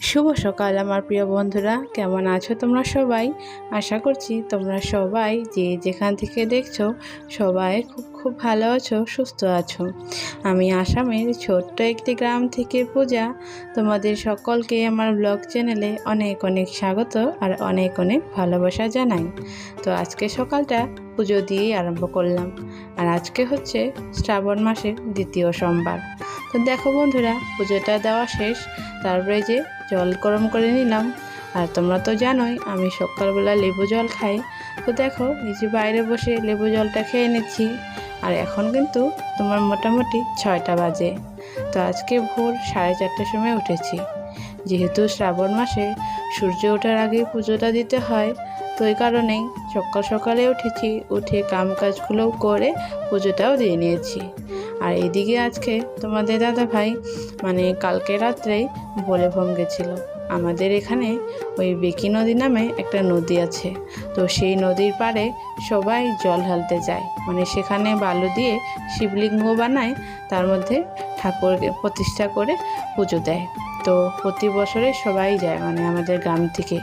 শুভ সকাল, আমার প্রিয় বন্ধুরা। কেমন আছো তোমরা সবাই? আশা করছি তোমরা সবাই যে যেখান থেকে দেখছ, সবাই খুব খুব ভালো আছো, সুস্থ আছো। আমি আসামের ছোট্ট একটি গ্রাম থেকে পূজা। তোমাদের সকলকে আমার ব্লগ চ্যানেলে অনেক অনেক স্বাগত আর অনেক অনেক ভালোবাসা জানাই। তো আজকে সকালটা পুজো দিয়েই আরম্ভ করলাম। আর আজকে হচ্ছে শ্রাবণ মাসের দ্বিতীয় সোমবার। তো দেখো বন্ধুরা, পুজোটা দেওয়া শেষ। তারপরে যে জল গরম করে নিলাম। আর তোমরা তো জানোই, আমি সকালবেলা লেবু জল খাই। তো দেখো, এই যে বাইরে বসে লেবু জলটা খেয়ে নিচ্ছি। আর এখন কিন্তু তোমার মোটামুটি ছয়টা বাজে। তো আজকে ভোর সাড়ে চারটার সময় উঠেছি। যেহেতু শ্রাবণ মাসে সূর্য ওঠার আগে পুজোটা দিতে হয়, তো এই কারণেই সকাল সকালে উঠেছি, উঠে কাম কাজগুলোও করে পুজোটাও দিয়ে নিয়েছি। আর এদিকে আজকে তোমাদের দাদা ভাই মানে কালকে রাত্রেই বলে ভম গেছিল। আমাদের এখানে ওই বেকি নদী নামে একটা নদী আছে। তো সেই নদীর পাড়ে সবাই জল ঢালতে যায়। মানে সেখানে বালু দিয়ে শিবলিঙ্গ বানায়, তার মধ্যে ঠাকুরকে প্রতিষ্ঠা করে পুজো দেয়। তো প্রতি বছরে সবাই যায় মানে আমাদের গ্রাম থেকে।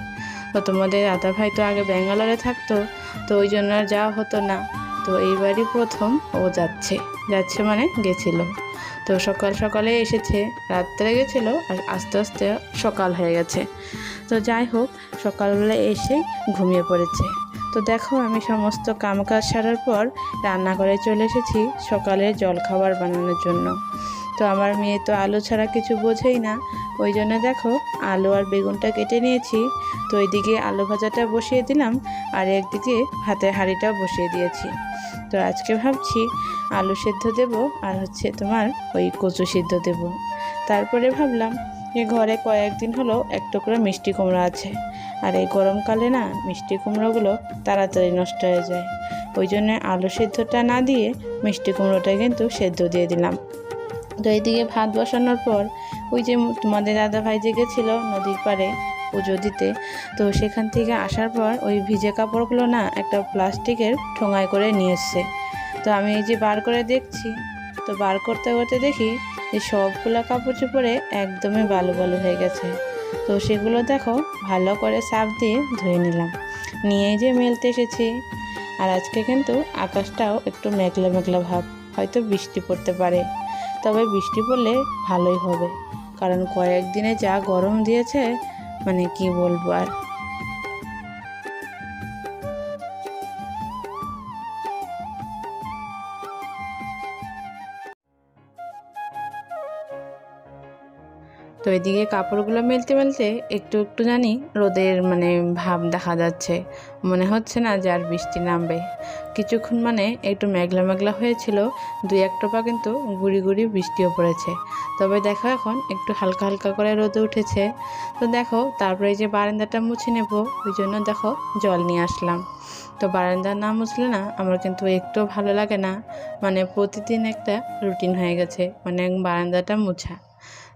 তো তোমাদের দাদা ভাই তো আগে ব্যাঙ্গালোরে থাকতো, তো ওই জন্য আর যাওয়া হতো না। তো এইবারই প্রথম ও যাচ্ছে। যাচ্ছে মানে গেছিল। তো সকাল সকালে এসেছে, রাত্রে গেছিল আর আস্তে আস্তে সকাল হয়ে গেছে। তো যাই হোক, সকালবেলা এসে ঘুমিয়ে পড়েছে। তো দেখো আমি সমস্ত কামকাজ সারার পর রান্নাঘরে চলে এসেছি সকালের জলখাবার বানানোর জন্য। তো আমার মেয়ে তো আলু ছাড়া কিছু বোঝেই না। ওই জন্য দেখো আলু আর বেগুনটা কেটে নিয়েছি। তো ওইদিকে আলু ভাজাটা বসিয়ে দিলাম আর একদিকে ভাতের হাঁড়িটাও বসিয়ে দিয়েছি। তো আজকে ভাবছি আলু সেদ্ধ দেব আর হচ্ছে তোমার ওই কচু সিদ্ধ দেব। তারপরে ভাবলাম যে ঘরে কয়েকদিন হলো এক টুকরো মিষ্টি কুমড়ো আছে। আর এই গরমকালে না, মিষ্টি কুমড়োগুলো তাড়াতাড়ি নষ্ট হয়ে যায়। ওই জন্য আলু সেদ্ধটা না দিয়ে মিষ্টি কুমড়োটা কিন্তু সেদ্ধ দিয়ে দিলাম। তো এইদিকে ভাত বসানোর পর ওই যে তোমাদের দাদা ভাই যে গেছিল নদীর পাড়ে পুজো দিতে। তো সেখান থেকে আসার পর ওই ভিজে কাপড়গুলো না একটা প্লাস্টিকের ঠোঙায় করে নিয়ে এসছে। তো আমি এই যে বার করে দেখছি, তো বার করতে করতে দেখি যে সবগুলো কাপড় চোপড়ে একদমই বালু বালু হয়ে গেছে। তো সেগুলো দেখো ভালো করে সাফ দিয়ে ধুয়ে নিলাম। নিয়ে যে মেলতে এসেছি। আর আজকে কিন্তু আকাশটাও একটু মেঘলা মেঘলা ভাব, হয়তো বৃষ্টি পড়তে পারে। তবে বৃষ্টি পড়লে ভালোই হবে। কারণ কয়েকদিনে যা গরম দিয়েছে মানে কি বলব আর? তো এদিকে কাপড়গুলো মেলতে মেলতে একটু একটু জানি রোদের মানে ভাব দেখা যাচ্ছে। মনে হচ্ছে না যে আর বৃষ্টি নামবে। কিছুক্ষণ মানে একটু মেঘলা মেঘলা হয়েছিল, দুই এক টোপা কিন্তু গুড়ি গুড়ি বৃষ্টিও পড়েছে। তবে দেখো এখন একটু হালকা হালকা করে রোদে উঠেছে। তো দেখো, তারপরে যে বারান্দাটা মুছে নেব, ওই জন্য দেখো জল নিয়ে আসলাম। তো বারান্দা না মুছলে না আমার কিন্তু একটু ভালো লাগে না। মানে প্রতিদিন একটা রুটিন হয়ে গেছে মানে বারান্দাটা মুছা।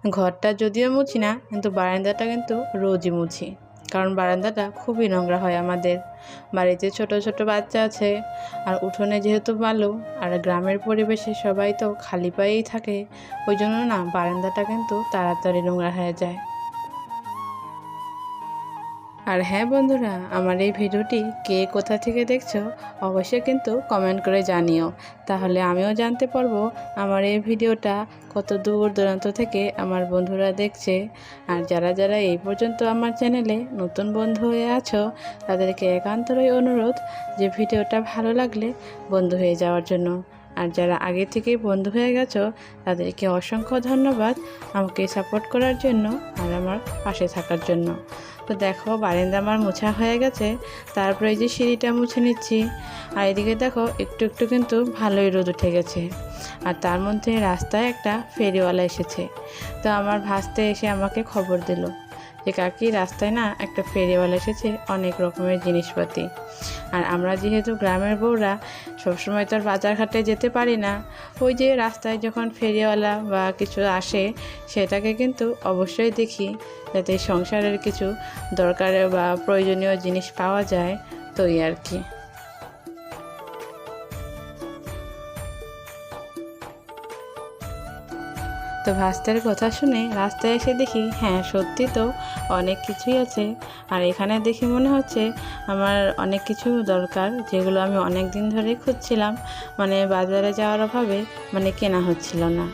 ঘরটা যদিও মুছি না, কিন্তু বারান্দাটা কিন্তু রোজই মুছি। কারণ বারান্দাটা খুবই নোংরা হয় আমাদের। বাড়িতে ছোট ছোট বাচ্চা আছে, আর উঠোনে যেহেতু বালু, আর গ্রামের পরিবেশে সবাই তো খালি পায়েই থাকে, ওই জন্য না বারান্দাটা কিন্তু তাড়াতাড়ি নোংরা হয়ে যায়। আর হ্যাঁ বন্ধুরা, আমার এই ভিডিওটি কে কোথা থেকে দেখছ অবশ্যই কিন্তু কমেন্ট করে জানিও। তাহলে আমিও জানতে পারব আমার এই ভিডিওটা কত দূর দূরান্ত থেকে আমার বন্ধুরা দেখছে। আর যারা যারা এই পর্যন্ত আমার চ্যানেলে নতুন বন্ধু হয়ে আছো, তাদেরকে একান্তরই অনুরোধ যে ভিডিওটা ভালো লাগলে বন্ধু হয়ে যাওয়ার জন্য। আর যারা আগে থেকেই বন্ধু হয়ে গেছো, তাদেরকে অসংখ্য ধন্যবাদ আমাকে সাপোর্ট করার জন্য আর আমার পাশে থাকার জন্য। তো দেখো, বারান্দা আমার মোছা হয়ে গেছে। তারপরে এই যে সিঁড়িটা মুছে নিচ্ছি। আর এদিকে দেখো, একটু একটু কিন্তু ভালোই রোদ উঠে গেছে। আর তার মধ্যে রাস্তায় একটা ফেরিওয়ালা এসেছে। তো আমার ভাসতে এসে আমাকে খবর দিল। যে কাকি রাস্তায় না একটা ফেরিওয়ালা এসেছে অনেক রকমের জিনিসপাতি। আর আমরা যেহেতু গ্রামের বউরা, সবসময় তো আর বাজারঘাটে যেতে পারি না। ওই যে রাস্তায় যখন ফেরিওয়ালা বা কিছু আসে, সেটাকে কিন্তু অবশ্যই দেখি, যাতে সংসারের কিছু দরকারের বা প্রয়োজনীয় জিনিস পাওয়া যায় তো আর কি। তো ভাস্তের কথা শুনে রাস্তায় এসে দেখি হ্যাঁ সত্যি তো অনেক কিছুই আছে। আর এখানে দেখি মনে হচ্ছে আমার অনেক কিছু দরকার, যেগুলো আমি অনেক দিন ধরে খুঁজছিলাম। মানে বাজারে যাওয়ার অভাবে মানে কেনা হচ্ছিল না।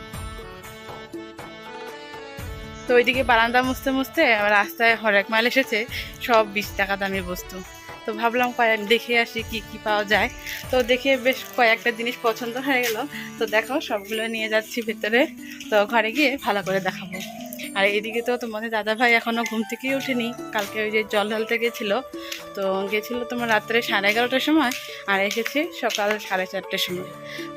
তো ওইদিকে বারান্দা মুছতে মুছতে রাস্তায় হরেক মাল এসেছে, সব বিশ টাকা দামি বস্তু। তো ভাবলাম কয়েক দেখে আসি কি কি পাওয়া যায়। তো দেখে বেশ কয়েকটা জিনিস পছন্দ হয়ে গেল। তো দেখো, সবগুলো নিয়ে যাচ্ছি ভেতরে। তো ঘরে গিয়ে ভালো করে দেখাবো। আর এদিকে তো তোমাদের দাদা ভাই এখনও ঘুম থেকেই ওঠেনি। কালকে ওই যে জল ঢালতে গেছিল। তো গেছিল তোমার রাত্রে সাড়ে এগারোটার সময় আর এসেছে সকাল সাড়ে চারটের সময়।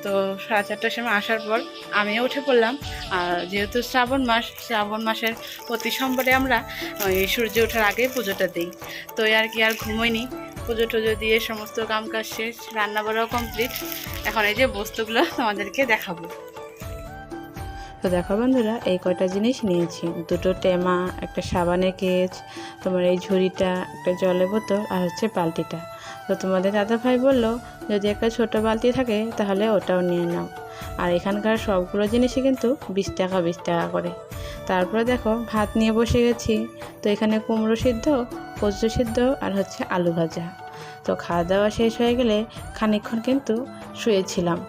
তো সাড়ে চারটার সময় আসার পর আমিও উঠে পড়লাম। আর যেহেতু শ্রাবণ মাস, শ্রাবণ মাসের প্রতি সোমবারে আমরা ওই সূর্য ওঠার আগে পুজোটা দিই। তো আর কি আর ঘুমোইনি। পুজো টুজো দিয়ে সমস্ত কাম কাজ শেষ রান্না কমপ্লিট এখন এই যে বস্তুগুলো তোমাদেরকে দেখাবো। তো দেখো বন্ধুরা, এই কয়টা জিনিস নিয়েছি। দুটো টেমা, একটা সাবানের কেচ, তোমার এই ঝুড়িটা, একটা জলের বোতল আর হচ্ছে বালতিটা। তো তোমাদের দাদা ভাই বলল, যদি একটা ছোট বালতি থাকে তাহলে ওটাও নিয়ে নাও। আর এখানকার সবগুলো জিনিসই কিন্তু বিশ টাকা বিশ টাকা করে। তারপরে দেখো, ভাত নিয়ে বসে গেছি। তো এখানে কুমড়ো সিদ্ধ, কচু সিদ্ধ আর হচ্ছে আলু ভাজা। তো খাওয়া দাওয়া শেষ হয়ে গেলে খানিকক্ষণ কিন্তু শুয়েছিলাম।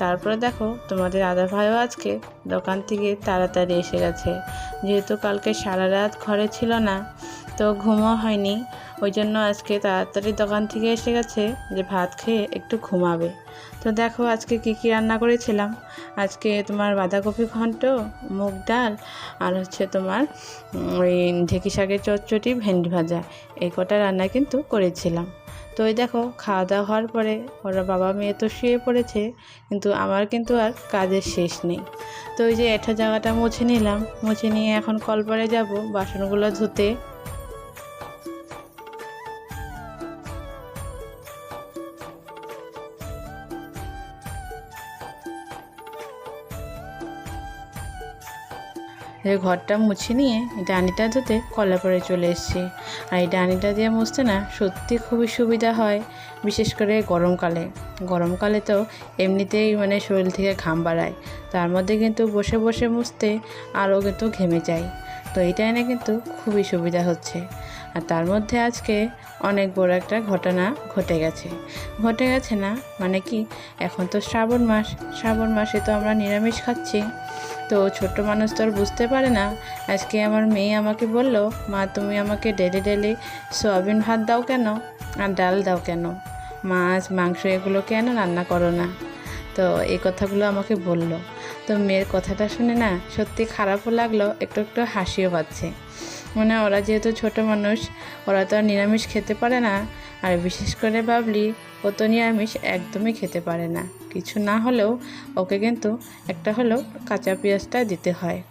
তারপরে দেখো, তোমাদের দাদা ভাইও আজকে দোকান থেকে তাড়াতাড়ি এসে গেছে। যেহেতু কালকে সারা রাত ঘরে ছিল না, তো ঘুমও হয়নি। ওই জন্য আজকে তাড়াতাড়ি দোকান থেকে এসে গেছে যে ভাত খেয়ে একটু ঘুমাবে। তো দেখো, আজকে কি কি রান্না করেছিলাম? আজকে তোমার বাঁধাকপি ঘন্ট, মুগ ডাল, আর হচ্ছে তোমার ওই ঢেকি শাকের চচ্চটি ভেন্ডি ভাজা। এই কটা রান্না কিন্তু করেছিলাম। তো ওই দেখো খাওয়া দাওয়া হওয়ার পরে ওরা বাবা মেয়ে তো শুয়ে পড়েছে, কিন্তু আমার কিন্তু আর কাজের শেষ নেই। তো ওই যে এটা জায়গাটা মুছে নিলাম, মুছে নিয়ে এখন কলপারে যাব, বাসনগুলো ধুতে। এই ঘরটা মুছে নিয়ে ডানিটা ধুতে কলাপাড়ে চলে এসছি। আর এই ডানিটা দিয়ে মুছতে না সত্যি খুবই সুবিধা হয়, বিশেষ করে গরমকালে। গরমকালে তো এমনিতেই মানে শরীর থেকে ঘাম বাড়ায়। তার মধ্যে কিন্তু বসে বসে মুছতে আরও কিন্তু ঘেমে যায়। তো এটা এনে কিন্তু খুবই সুবিধা হচ্ছে। আর তার মধ্যে আজকে অনেক বড় একটা ঘটনা ঘটে গেছে। ঘটে গেছে না? মানে কি? এখন তো শ্রাবণ মাস। শ্রাবণ মাসে তো আমরা নিরামিষ খাচ্ছি। তো ছোট্ট মানুষ তো আর বুঝতে পারে না। আজকে আমার মেয়ে আমাকে বলল, মা, তুমি আমাকে ডেলি ডেলি সয়াবিন ভাত দাও কেন? আর ডাল দাও কেন? মাছ, মাংস এগুলো কেন রান্না করো না? তো এই কথাগুলো আমাকে বলল। তো মেয়ের কথাটা শুনে না সত্যি খারাপও লাগল, একটু একটু হাসিও পাচ্ছে। মানে ওরা যেহেতু ছোট মানুষ, ওরা তো আর নিরামিষ খেতে পারে না। আর বিশেষ করে বাবলি, ও তো নিরামিষ একদমই খেতে পারে না। কিছু না হলেও ওকে কিন্তু একটা হলেও কাঁচা পেঁয়াজটা দিতে হয়।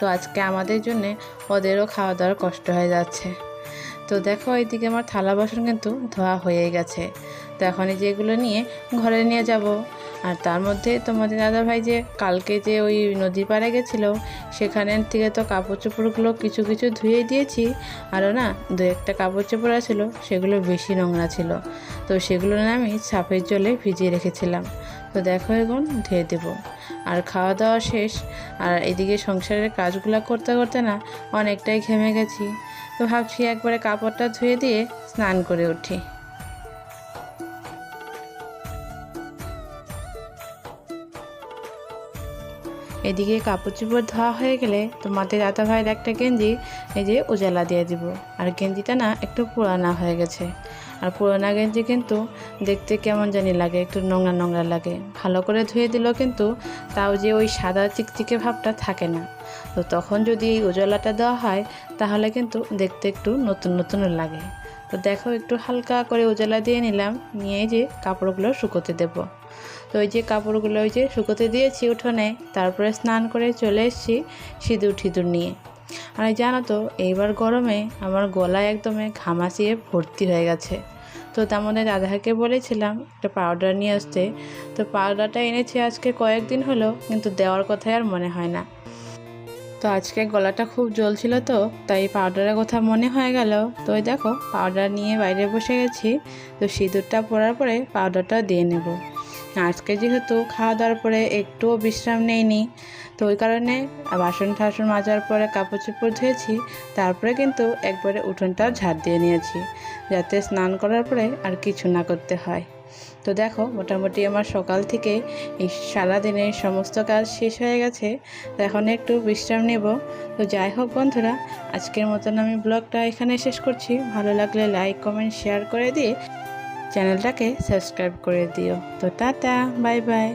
তো আজকে আমাদের জন্যে ওদেরও খাওয়া দাওয়ার কষ্ট হয়ে যাচ্ছে। তো দেখো এইদিকে আমার থালা বাসন কিন্তু ধোয়া হয়ে গেছে। তো এখন যেগুলো নিয়ে ঘরে নিয়ে যাব। আর তার মধ্যে তোমাদের দাদা ভাই যে কালকে যে ওই নদী পাড়ে গেছিল, সেখানে থেকে তো কাপড় চোপড়গুলো কিছু কিছু ধুয়ে দিয়েছি। আরও না দু একটা কাপড় চোপড় ছিল সেগুলো বেশি নোংরা ছিল। তো সেগুলো না আমি সাপের জলে ভিজিয়ে রেখেছিলাম। তো দেখো এখন ধুয়ে দেবো। আর খাওয়া দাওয়া শেষ। আর এদিকে সংসারের কাজগুলো করতে করতে না অনেকটাই ঘেমে গেছি। তো ভাবছি একবারে কাপড়টা ধুয়ে দিয়ে স্নান করে উঠি। এদিকে কাপড় চোপড় ধোয়া হয়ে গেলে তোমাদের দাদা ভাইয়ের একটা গেঞ্জি, এই যে উজালা দিয়ে দিব। আর গেঞ্জিটা না একটু পুরানা হয়ে গেছে। আর পুরোনা গেঞ্জি কিন্তু দেখতে কেমন জানি লাগে, একটু নোংরা নোংরা লাগে। ভালো করে ধুয়ে দিলেও কিন্তু তাও যে ওই সাদা চিকচিকে ভাবটা থাকে না। তো তখন যদি এই উজালাটা দেওয়া হয়, তাহলে কিন্তু দেখতে একটু নতুন নতুন লাগে। তো দেখো একটু হালকা করে উজালা দিয়ে নিলাম, নিয়ে যে কাপড়গুলো শুকোতে দেবো। তো ওই যে কাপড়গুলো ওই যে শুকোতে দিয়েছি উঠোনে, তারপরে স্নান করে চলে এসেছি সিঁদুর ঠিদুর নিয়ে। আর জানো তো, এইবার গরমে আমার গলায় একদমে ঘামাচিয়ে ভর্তি হয়ে গেছে। তো তার মধ্যে দাদাকে বলেছিলাম, একটা পাউডার নিয়ে আসতে। তো পাউডারটা এনেছি আজকে কয়েকদিন হলো, কিন্তু দেওয়ার কথাই আর মনে হয় না। তো আজকে গলাটা খুব জ্বলছিল তো, তাই পাউডারের কথা মনে হয়ে গেল। তো দেখো, পাউডার নিয়ে বাইরে বসে গেছি, তো সিঁদুরটা পরার পরে পাউডারটা দিয়ে নেব। আজকে যেহেতু খাওয়া দাওয়ার পরে একটুও বিশ্রাম নেইনি, তো ওই কারণে বাসন ঠাসন মাজার পরে কাপড় চোপড় ধুয়েছি, তারপরে কিন্তু একবারে উঠোনটাও ঝাড় দিয়ে নিয়েছি, যাতে স্নান করার পরে আর কিছু না করতে হয়। তো দেখো, মোটামুটি আমার সকাল থেকে এই সারাদিনের সমস্ত কাজ শেষ হয়ে গেছে এখন একটু বিশ্রাম নেব। তো যাই হোক বন্ধুরা, আজকের মতন আমি ব্লগটা এখানে শেষ করছি। ভালো লাগলে লাইক কমেন্ট শেয়ার করে দিয়ে চ্যানেলটাকে সাবস্ক্রাইব করে দিও। তো টাটা বাই বাই।